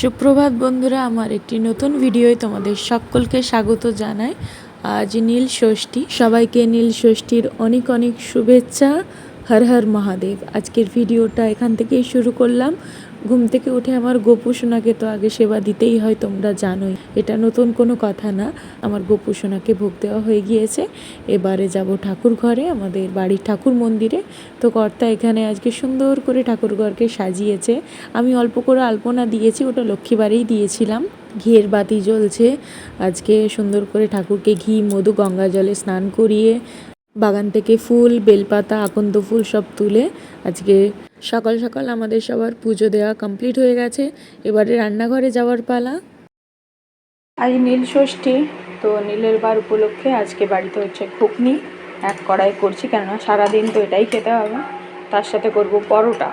সুপ্রভাত বন্ধুরা, আমার একটি নতুন ভিডিওয় তোমাদের সকলকে স্বাগত জানাই। আজ নীল ষষ্ঠী। সবাইকে নীল ষষ্ঠীর অনেক অনেক শুভেচ্ছা। হর হর মহাদেব। আজকের ভিডিওটা এখান থেকেই শুরু করলাম। ঘুম থেকে উঠে আমার গোপু সোনাকে তো আগে সেবা দিতেই হয়, তোমরা জানোই। এটা নতুন কোনো কথা না। আমার গোপু সোনাকে ভোগ দেওয়া হয়ে গিয়েছে। এবারে যাব ঠাকুর ঘরে, আমাদের বাড়ির ঠাকুর মন্দিরে। তো কর্তা এখানে আজকে সুন্দর করে ঠাকুর ঘরকে সাজিয়েছে। আমি অল্প করে আলপনা দিয়েছি, ওটা লক্ষ্মীবারেই দিয়েছিলাম। ঘিয়ের বাতি জ্বলছে। আজকে সুন্দর করে ঠাকুরকে ঘি, মধু, গঙ্গা জলে স্নান করিয়ে বাগান থেকে ফুল, বেলপাতা, আকন্দ ফুল সব তুলে আজকে সকাল সকাল আমাদের সবার পুজো দেওয়া কমপ্লিট হয়ে গেছে। এবারে রান্নাঘরে যাওয়ার পালা। আজ নীল ষষ্ঠী, তো নীলের বার উপলক্ষে আজকে বাড়িতে হচ্ছে ঘুগনি, এক কড়াই করছি, কেননা সারাদিন তো এটাই খেতে হবে। তার সাথে করব পরোটা,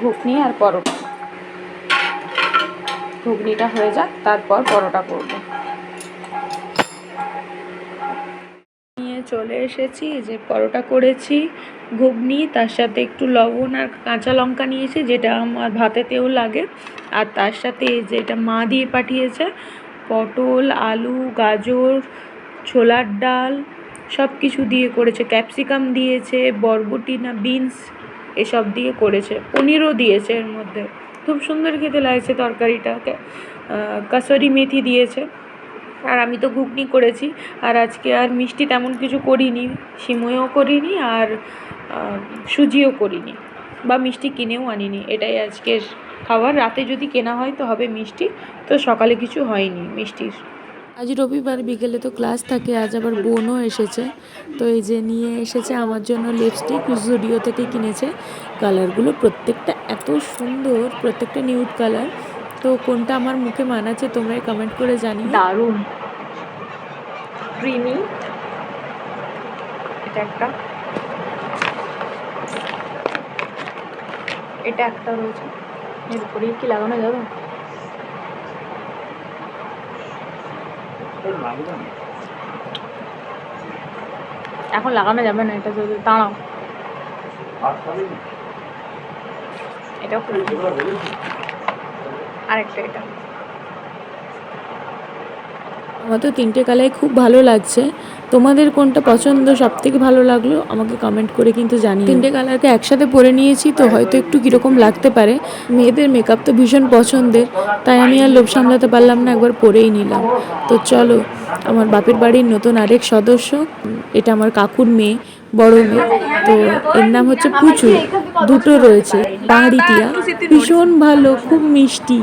ঘুগনি আর পরোটা। ঘুগনিটা হয়ে যাক, তারপর পরোটা করব নিয়ে চলে এসেছি যে পরোটা করেছি ঘুগনি তার সাথে একটু লবণ আর কাঁচা লঙ্কা নিয়েছি যেটা আমার ভাতেতেও লাগে। আর তার সাথে যে এটা মা দিয়ে পাঠিয়েছে পটল আলু গাজর ছোলার ডাল সব কিছু দিয়ে করেছে। ক্যাপসিকাম দিয়েছে বরবটি না বিনস এসব দিয়ে করেছে। পনিরও দিয়েছে এর মধ্যে। খুব সুন্দর খেতে লাগছে তরকারিটা কে- আহ, কাসুরি মেথি দিয়েছে। আর আমি তো ঘুগনি করেছি। আর আজকে আর মিষ্টি তেমন কিছু করিনি, সিমইও করিনি আর সুজিও করিনি বা মিষ্টি কিনেও আনিনি। এটাই আজকের খাবার। রাতে যদি কেনা হয় তো হবে মিষ্টি, তো সকালে কিছু হয়নি মিষ্টির। আজ রবিবার বিকেলে তো ক্লাস থাকে, আজ আবার বোনও এসেছে। তো এই যে নিয়ে এসেছে আমার জন্য লিপস্টিক জুডিও থেকে কিনেছে। কালারগুলো প্রত্যেকটা এত সুন্দর, প্রত্যেকটা নিউড কালার তো কোনটা আমার মুখে মানাচ্ছে তোমরা কমেন্ট করে জানি দারুণ। ক্রিমি। এটা একটা। এটা একটা রয়েছে। এর উপরে কি লাগানো যাবে? এখন লাগানো যাবে না এটা যদি দাঁড়াও। এটাও। আরেকটা এটা। আমার তো তিনটে কালাই খুব ভালো লাগছে। তোমাদের কোনটা পছন্দ সব থেকে ভালো লাগল আমাকে কমেন্ট করে কিন্তু জানি তিনটে কালারকে একসাথে পরে নিয়েছি, তো হয়তো একটু কীরকম লাগতে পারে। মেয়েদের মেকআপ তো ভীষণ পছন্দের, তাই আমি আর লোভ সামলাতে পারলাম না, একবার পরেই নিলাম। তো চলো, আমার বাপের বাড়ির নতুন আরেক সদস্য এটা আমার কাকুর মেয়ে। বড় তো এর নাম হচ্ছে পুচু দুটো রয়েছে। পাহাড়ি টিয়া। ভীষণ ভালো খুব মিষ্টি।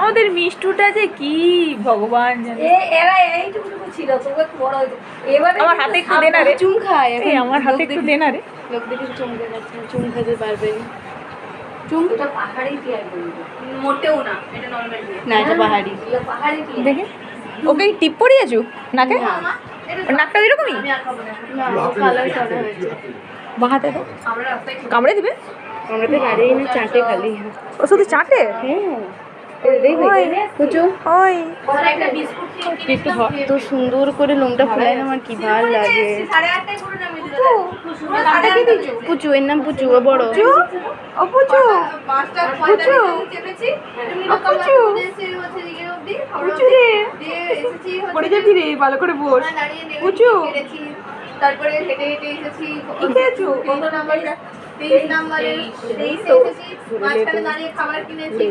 আমাদের মিষ্টুটা যে কি ভগবান আমার হাতে একটু না রে। আমার হাতে একটু না রে। লোক দেখে চমকে যাচ্ছে চুম খেতে পারবে চুম এটা পাহাড়ি টিয়ার মোটেও না এটা নরমাল না এটা পাহাড়ি। পাহাড়ি দেখে। ওকে টিপ পরিয়েছো? নাকে? নাকটা এরকমই? না কালার করা হয়েছে। বাহাতে তো। আমরা রাস্তায় কামড়ে দিবে? আমরা তো না চাটে খালি। ও শুধু চাটে? হ্যাঁ। দেখবি পুচু ওই একটা বিস্কুট একটু এত সুন্দর করে লোমটা ফেলায় আমার কি ভালো লাগে। পুচু এর নাম পুচু ও বড়। ও পুচু। পুচু। পুচু। পুচু রে। পড়ে যাবি রে ভালো করে বস। পুচু। তারপরে হেঁটে হেঁটে এসেছি। কি খেয়েছো? কত নাম্বার? তেইশ নাম্বারে তেইশে এসেছি মাঝখানে দাঁড়িয়ে খাবার কিনেছি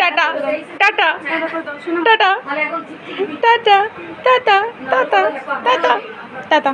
tata tata tata tata tata tata tata tata